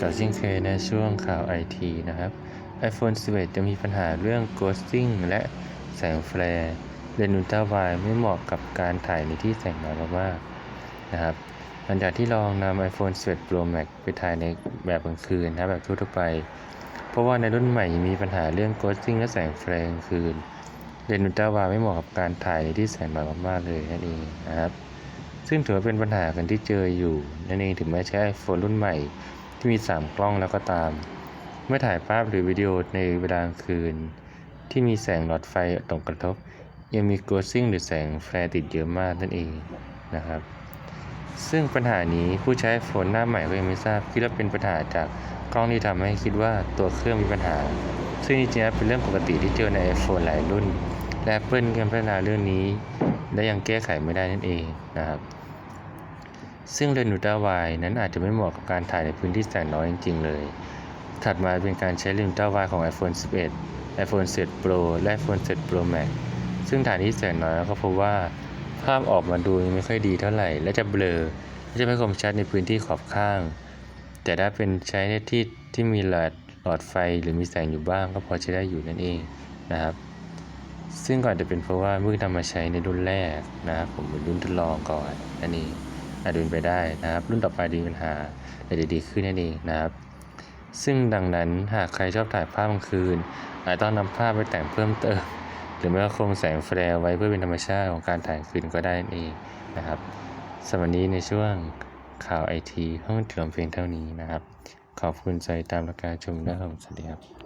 กับเช่นเคยในช่วงข่าวไอทีนะครับ iPhone 11 จะมีปัญหาเรื่อง ghosting และแสงแฟลร์เลนส์อุลตร้าไวด์ไม่เหมาะกับการถ่ายในที่แสงน้อยมากๆนะครับหลังจากที่ลองนำ iPhone 11 Pro Max ไปถ่ายในแบบกลางคืนนะแบบทั่วๆไป เพราะว่าในรุ่นใหม่มีปัญหาเรื่อง ghosting และแสงแฟลร์กลางคืนเลนส์อุลตร้าไวด์ไม่เหมาะกับการถ่ายในที่แสงน้อยมากๆเลยนั่นเองนะครับซึ่งถือว่าเป็นปัญหากันที่เจออยู่นั่นเองถึงแม้ใช้ iPhone รุ่นใหม่ ที่มี 3 กล้องแล้วก็ตาม เมื่อถ่ายภาพหรือวิดีโอในเวลากลางคืน ที่มีแสงหลอดไฟตรงกระทบ ยังมี ghosting หรือแสงแฟร์ติดเยอะมากนั่นเองนะครับ ซึ่งปัญหานี้ผู้ใช้ iPhone หน้าใหม่ก็ยังไม่ทราบคิดว่าเป็นปัญหาจากกล้องที่ทำให้คิดว่าตัวเครื่องมีปัญหา ซึ่งจริงๆเป็นเรื่องปกติที่เจอใน iPhone หลายรุ่น และ Apple กำลังพัฒนาเรื่องนี้ และยังแก้ไขไม่ได้นั่นเองนะครับ ซึ่งเลนส์อุลตร้าไวด์นั้นอาจจะไม่เหมาะกับการถ่ายในพื้นที่แสงน้อยจริงๆเลย ถัดมาเป็นการใช้เลนส์อุลตร้าไวด์ของ iPhone 11 iPhone 11 Pro และ iPhone 11 Pro Max ซึ่งถ่ายที่แสงน้อยก็พบว่า ภาพออกมาดูยังไม่ค่อยดีเท่าไหร่ และจะเบลอและจะไม่คมชัดในพื้นที่ขอบข้าง แต่ถ้าเป็นใช้ในที่ที่มีหลอดหลอดไฟหรือมีแสงอยู่บ้างก็พอใช้ได้อยู่นั่นเองนะครับ ซึ่งก่อนจะเป็นเพราะว่าเพิ่งนำมาใช้ในรุ่นแรกนะครับผมเป็นรุ่นทดลองก่อนอันนี้ อาจเป็นไปได้นะครับ รุ่นต่อไปจะมีปัญหาแต่ดีขึ้นนั่นเองนะครับ ซึ่งดังนั้นหากใครชอบถ่ายภาพกลางคืน อาจต้องนำภาพไปแต่งเพิ่มเติม หรือไม่ก็คงแสงแฟลร์ไว้เพื่อเป็นธรรมชาติของการถ่ายกลางคืนก็ได้นั่นเองนะครับสำหรับนี้ในช่วงข่าวไอทีห้องถล่มเพียงเท่านี้นะครับ ขอบคุณใจตามและการชมนะครับสวัสดีครับ